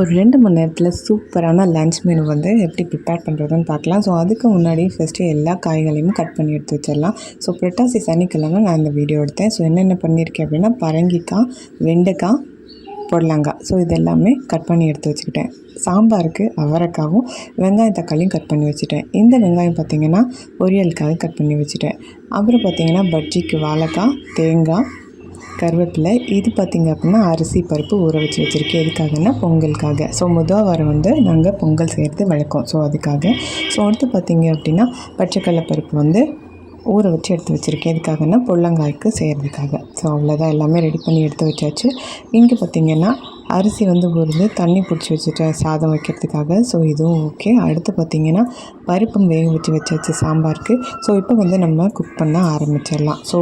ஒரு ரெண்டு மணி நேரத்தில் சூப்பரான லன்ச் மெனு வந்து எப்படி ப்ரிப்பேர் பண்ணுறதுன்னு பார்க்கலாம். ஸோ அதுக்கு முன்னாடி ஃபஸ்ட்டு எல்லா காய்களையும் கட் பண்ணி எடுத்து வச்சிடலாம். ஸோ புரட்டாசி சனிக்கிழமை நான் இந்த வீடியோ எடுத்தேன். ஸோ என்னென்ன பண்ணியிருக்கேன் அப்படின்னா பரங்கிக்காய் வெண்டைக்காய் புடலங்காய். ஸோ இது எல்லாமே கட் பண்ணி எடுத்து வச்சுக்கிட்டேன். சாம்பாருக்கு அவரைக்காவும் வெங்காயம் தக்காளியும் கட் பண்ணி வச்சுட்டேன். இந்த வெங்காயம் பார்த்திங்கன்னா பொரியலுக்காக கட் பண்ணி வச்சுட்டேன். அப்புறம் பார்த்திங்கன்னா பஜ்ஜிக்கு வாழைக்காய் தேங்காய் கருவேப்பிலை இது பார்த்திங்க அப்படின்னா அரிசி பருப்பு ஊற வச்சு வச்சுருக்கேன். எதுக்காகன்னா பொங்கலுக்காக. ஸோ முதல் வாரம் வந்து நாங்கள் பொங்கல் செய்கிறது வழக்கம் ஸோ அதுக்காக. ஸோ அடுத்து பார்த்திங்க அப்படின்னா பச்சைக்கடலை பருப்பு வந்து ஊற வச்சு எடுத்து வச்சுருக்கேன். எதுக்காகன்னா பொள்ளங்காய்க்கு செய்கிறதுக்காக ஸோ அவ்வளோதான் எல்லாமே ரெடி பண்ணி எடுத்து வச்சாச்சு. இங்கே பார்த்திங்கன்னா அரிசி வந்து ஊறுது. தண்ணி பிடிச்சி வச்சுட்டேன் சாதம் வைக்கிறதுக்காக. ஸோ இதுவும் ஓகே அடுத்து பார்த்திங்கன்னா பருப்பும் வேக வச்சு வச்சாச்சு சாம்பாருக்கு. ஸோ இப்போ வந்து நம்ம குக் பண்ண ஆரம்பிச்சிடலாம். ஸோ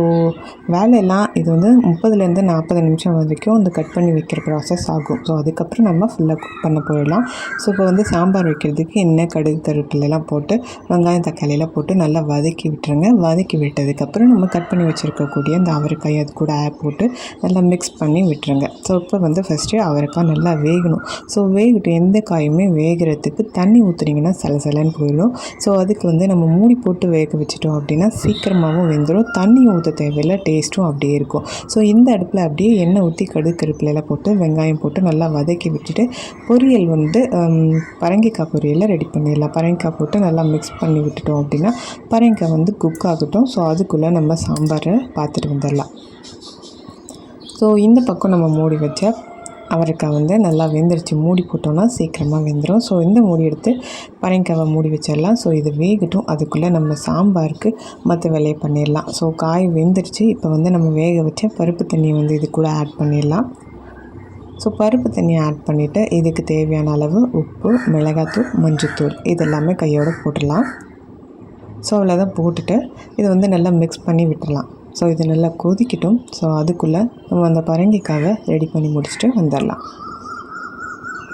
வேலையெல்லாம் இது வந்து முப்பதுலேருந்து நாற்பது நிமிஷம் வரைக்கும் அந்த கட் பண்ணி வைக்கிற ப்ராசஸ் ஆகும். ஸோ அதுக்கப்புறம் நம்ம ஃபுல்லாக குக் பண்ண போயிடலாம். ஸோ இப்போ வந்து சாம்பார் வைக்கிறதுக்கு எண்ணெய் கடுகு கருவேப்பிலெல்லாம் போட்டு வெங்காயம் தக்காளியெல்லாம் போட்டு நல்லா வதக்கி விட்டுருங்க. வதக்கி விட்டதுக்கப்புறம் நம்ம கட் பண்ணி வச்சுருக்கக்கூடிய அந்த அவரைக்காய் அது கூட ஆப் போட்டு நல்லா மிக்ஸ் பண்ணி விட்டுருங்க. ஸோ இப்போ வந்து ஃபஸ்ட்டு அவரைக்காய் நல்லா வேகணும். ஸோ வேகட்டும். எந்த காயுமே வேகிறதுக்கு தண்ணி ஊற்றுனீங்கன்னா சலசலன்னு போயிடும். ஸோ அதுக்கு வந்து நம்ம மூடி போட்டு வேக வச்சிட்டோம் அப்படின்னா சீக்கிரமாகவும் வெந்துடும் தண்ணி ஊற்ற தேவையில்லை டேஸ்ட்டும் அப்படியே இருக்கும். ஸோ இந்த அடுப்பில் அப்படியே எண்ணெய் ஊற்றி கடுகு கருப்பிலெல்லாம் போட்டு வெங்காயம் போட்டு நல்லா வதக்கி விட்டுட்டு பொரியல் வந்து பரங்கிக்காய் பொரியலை ரெடி பண்ணிடலாம். பரங்கிக்காய் போட்டு நல்லா மிக்ஸ் பண்ணி விட்டுட்டோம் அப்படின்னா பரங்கிக்காய் வந்து குக் ஆகட்டும். ஸோ அதுக்குள்ளே நம்ம சாம்பாரை பார்த்துட்டு வந்துடலாம். ஸோ இந்த பக்கம் நம்ம மூடி வச்ச அவரைக்காய் வந்து நல்லா வெந்துருச்சு. மூடி போட்டோன்னா சீக்கிரமாக வெந்துடும் ஸோ இந்த மூடி எடுத்து பரங்கிக்காவை மூடி வச்சிடலாம். ஸோ இது வேகட்டும். அதுக்குள்ளே நம்ம சாம்பாருக்கு மற்ற வேலையை பண்ணிடலாம். ஸோ காய் வெந்துருச்சு. இப்போ வந்து நம்ம வேக வச்ச பருப்பு தண்ணியை வந்து இது கூட ஆட் பண்ணிடலாம். ஸோ பருப்பு தண்ணியை ஆட் பண்ணிவிட்டு இதுக்கு தேவையான அளவு உப்பு மிளகாத்தூள் மஞ்சத்தூள் இதெல்லாமே கையோடு போட்டுடலாம். ஸோ அவ்வளோதான் போட்டுட்டு இதை வந்து நல்லா மிக்ஸ் பண்ணி விட்டுடலாம். ஸோ இது நல்லா கொதிக்கட்டும். ஸோ அதுக்குள்ளே நம்ம அந்த பரங்கிக்காவை ரெடி பண்ணி முடிச்சுட்டு வந்துடலாம்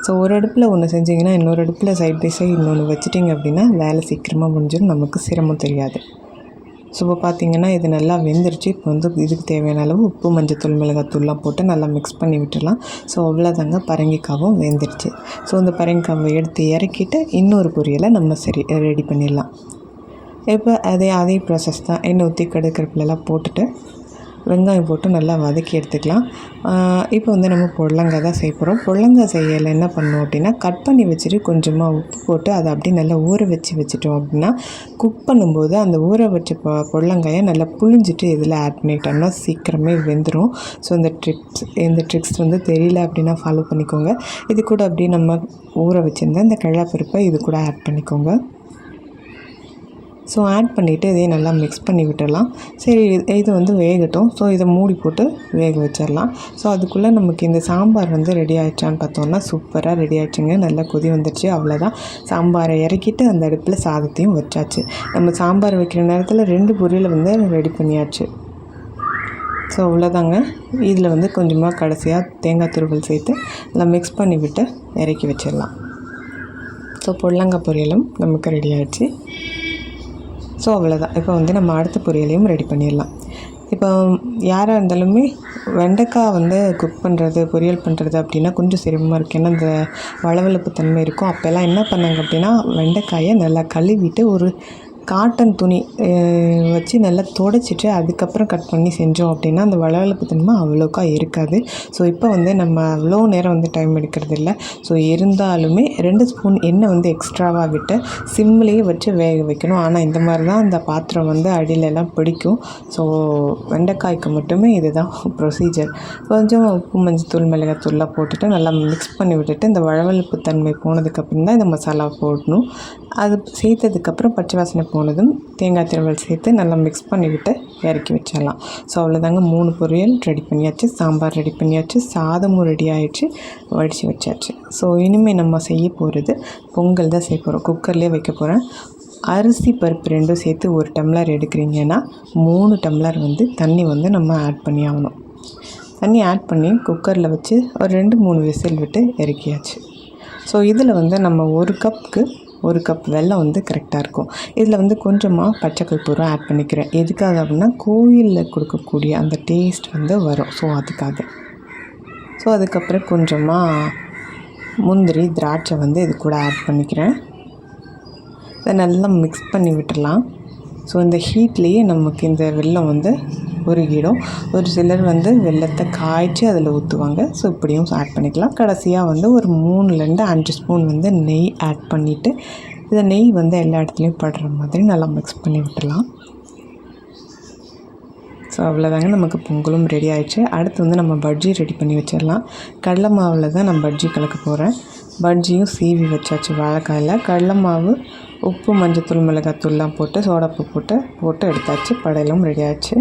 ஸோ ஒரு அடுப்பில் ஒன்று செஞ்சிங்கன்னா இன்னொரு அடுப்பில் சைட் பை சைட் இன்னொன்று வச்சுட்டிங்க அப்படின்னா வேலை சீக்கிரமாக முடிஞ்சிடும். நமக்கு சிரமம் தெரியாது. ஸோ இப்போ பார்த்தீங்கன்னா இது நல்லா வெந்துருச்சு. இப்போ வந்து இதுக்கு தேவையான அளவு உப்பு மஞ்சத்தூள் மிளகாத்தூள்லாம் போட்டு நல்லா மிக்ஸ் பண்ணி விட்டுடலாம். ஸோ அவ்வளோதாங்க பரங்கிக்காவும் வெந்துருச்சு. ஸோ அந்த பரங்கிக்காவை எடுத்து இறக்கிட்டு இன்னொரு பொரியலை நம்ம சரி ரெடி பண்ணிடலாம். இப்போ அதே அதே ப்ராசஸ் தான். எண்ணெய் ஊற்றி கடுக்கருப்பிலலாம் போட்டுட்டு வெங்காயம் போட்டு நல்லா வதக்கி எடுத்துக்கலாம். இப்போ வந்து நம்ம பொடலங்காய் தான் செய்ய போகிறோம் பொடலங்காய் செய்யலை என்ன பண்ணோம் அப்படின்னா கட் பண்ணி வச்சுட்டு கொஞ்சமாக உப்பு போட்டு அதை அப்படியே நல்லா ஊற வச்சு வச்சுட்டோம் அப்படின்னா குக் பண்ணும்போது அந்த ஊற வச்ச பொ பொடலங்காயை நல்லா புழிஞ்சிட்டு இதில் ஆட் பண்ணிட்டோம்னா சீக்கிரமே வெந்துடும் ஸோ இந்த ட்ரிக்ஸ் இந்த ட்ரிக்ஸ் வந்து தெரியல அப்படின்னா ஃபாலோ பண்ணிக்கோங்க. இது கூட அப்படியே நம்ம ஊற வச்சுருந்தா இந்த கடலைப்பருப்பை இது கூட ஆட் பண்ணிக்கோங்க. ஸோ ஆட் பண்ணிவிட்டு இதையும் நல்லா மிக்ஸ் பண்ணி விட்டுடலாம். சரி இது வந்து வேகட்டும். ஸோ இதை மூடி போட்டு வேக வச்சிடலாம். ஸோ அதுக்குள்ளே நமக்கு இந்த சாம்பார் வந்து ரெடி ஆகிடுச்சான்னு பார்த்தோன்னா சூப்பராக ரெடி ஆகிடுச்சுங்க நல்லா கொதி வந்துடுச்சு அவ்வளோதான் சாம்பாரை இறக்கிட்டு அந்த அடுப்பில் சாதத்தையும் வச்சாச்சு. நம்ம சாம்பார் வைக்கிற நேரத்தில் ரெண்டு பொரியலை வந்து ரெடி பண்ணியாச்சு. ஸோ அவ்வளோதாங்க இதில் வந்து கொஞ்சமாக கடைசியாக தேங்காய் துருவல் சேர்த்து நல்லா மிக்ஸ் பண்ணி விட்டு இறக்கி வச்சிடலாம். ஸோ பொடலங்காய் பொரியலும் நமக்கு ரெடி ஆகிடுச்சு ஸோ அவ்வளோதான் இப்போ வந்து நம்ம அடுத்த பொரியலையும் ரெடி பண்ணிடலாம். இப்போ யாராக இருந்தாலுமே வெண்டைக்காய் வந்து குக் பண்ணுறது பொரியல் பண்ணுறது அப்படின்னா கொஞ்சம் சிரமமாக இருக்குது ஏன்னா அந்த வளவளப்பு தன்மை இருக்கும். அப்போல்லாம் என்ன பண்ணாங்க அப்படின்னா வெண்டைக்காயை நல்லா கழுவிட்டு ஒரு காட்டன் துணி வச்சு நல்லா துடைச்சிட்டு அதுக்கப்புறம் கட் பண்ணி செஞ்சோம் அப்படின்னா அந்த வளவளப்பு தன்மை அவ்வளோக்கா இருக்காது. ஸோ இப்போ வந்து நம்ம அவ்வளோ நேரம் வந்து டைம் எடுக்கிறது இல்லை ஸோ இருந்தாலுமே ரெண்டு ஸ்பூன் எண்ணெய் வந்து எக்ஸ்ட்ராவாக விட்டு சிம்லேயே வச்சு வேக வைக்கணும். ஆனால் இந்த மாதிரி தான் அந்த பாத்திரம் வந்து அடியிலலாம் பிடிக்கும். ஸோ வெண்டைக்காய்க்கு மட்டுமே இதுதான் ப்ரொசீஜர் கொஞ்சம் உப்பு மஞ்சத்தூள் மிளகாத்தூள்லாம் போட்டுட்டு நல்லா மிக்ஸ் பண்ணி விட்டுட்டு இந்த வளவளப்பு தன்மை போனதுக்கப்புறம் தான் இந்த மசாலா போடணும். அது சேர்த்ததுக்கப்புறம் பச்சை வாசனை போனதும் தேங்காய் திருவல் சேர்த்து நல்லா மிக்ஸ் பண்ணிவிட்டு இறக்கி வச்சிடலாம். ஸோ அவ்வளோதாங்க மூணு பொரியல் ரெடி பண்ணியாச்சு. சாம்பார் ரெடி பண்ணியாச்சு. சாதமும் ரெடி ஆகிடுச்சு வடித்து வச்சாச்சு. ஸோ இனிமேல் நம்ம செய்ய போகிறது பொங்கல் தான் செய்ய போகிறோம் குக்கர்லேயே வைக்க போகிறேன் அரிசி பருப்பு ரெண்டும் சேர்த்து ஒரு டம்ளர் எடுக்கிறீங்கன்னா மூணு டம்ளர் வந்து தண்ணி வந்து நம்ம ஆட் பண்ணி ஆகணும். தண்ணி ஆட் பண்ணி குக்கரில் வச்சு ஒரு ரெண்டு மூணு விசில் விட்டு இறக்கியாச்சு. ஸோ இதில் வந்து நம்ம ஒரு கப்புக்கு ஒரு கப் வெல்லம் வந்து கரெக்டாக இருக்கும். இதில் வந்து கொஞ்சமாக பச்சைக்கற்பூரம் ஆட் பண்ணிக்கிறேன். எதுக்காக அப்படின்னா கோயிலில் கொடுக்கக்கூடிய அந்த டேஸ்ட் வந்து வரும். ஸோ அதுக்காக. ஸோ அதுக்கப்புறம் கொஞ்சமாக முந்திரி திராட்சை வந்து இது கூட ஆட் பண்ணிக்கிறேன். இதை நல்லா மிக்ஸ் பண்ணி விட்டுடலாம். ஸோ இந்த ஹீட்லேயே நமக்கு இந்த வெல்லம் வந்து உருகிடும். ஒரு சிலர் வந்து வெள்ளத்தை காய்ச்சி அதில் ஊற்றுவாங்க ஸோ இப்படியும் ஆட் பண்ணிக்கலாம். கடைசியாக வந்து ஒரு மூணுலேருந்து அஞ்சு ஸ்பூன் வந்து நெய் ஆட் பண்ணிவிட்டு இந்த நெய் வந்து எல்லா இடத்துலையும் படுற மாதிரி நல்லா மிக்ஸ் பண்ணி விட்டுடலாம் ஸோ அவ்வளோதாங்க நமக்கு பொங்கலும் ரெடி ஆயிடுச்சு. அடுத்து வந்து நம்ம பஜ்ஜி ரெடி பண்ணி வச்சிடலாம். கடலை மாவில் தான் நான் பஜ்ஜி கலக்க போகிறேன் பஜ்ஜியும் சீவி வச்சாச்சு வாழைக்காயில். கடலை மாவு உப்பு மஞ்சத்தூள் மிளகாத்தூள்லாம் போட்டு சோடாப்பு போட்டு போட்டு எடுத்தாச்சு. படையலும் ரெடி ஆச்சு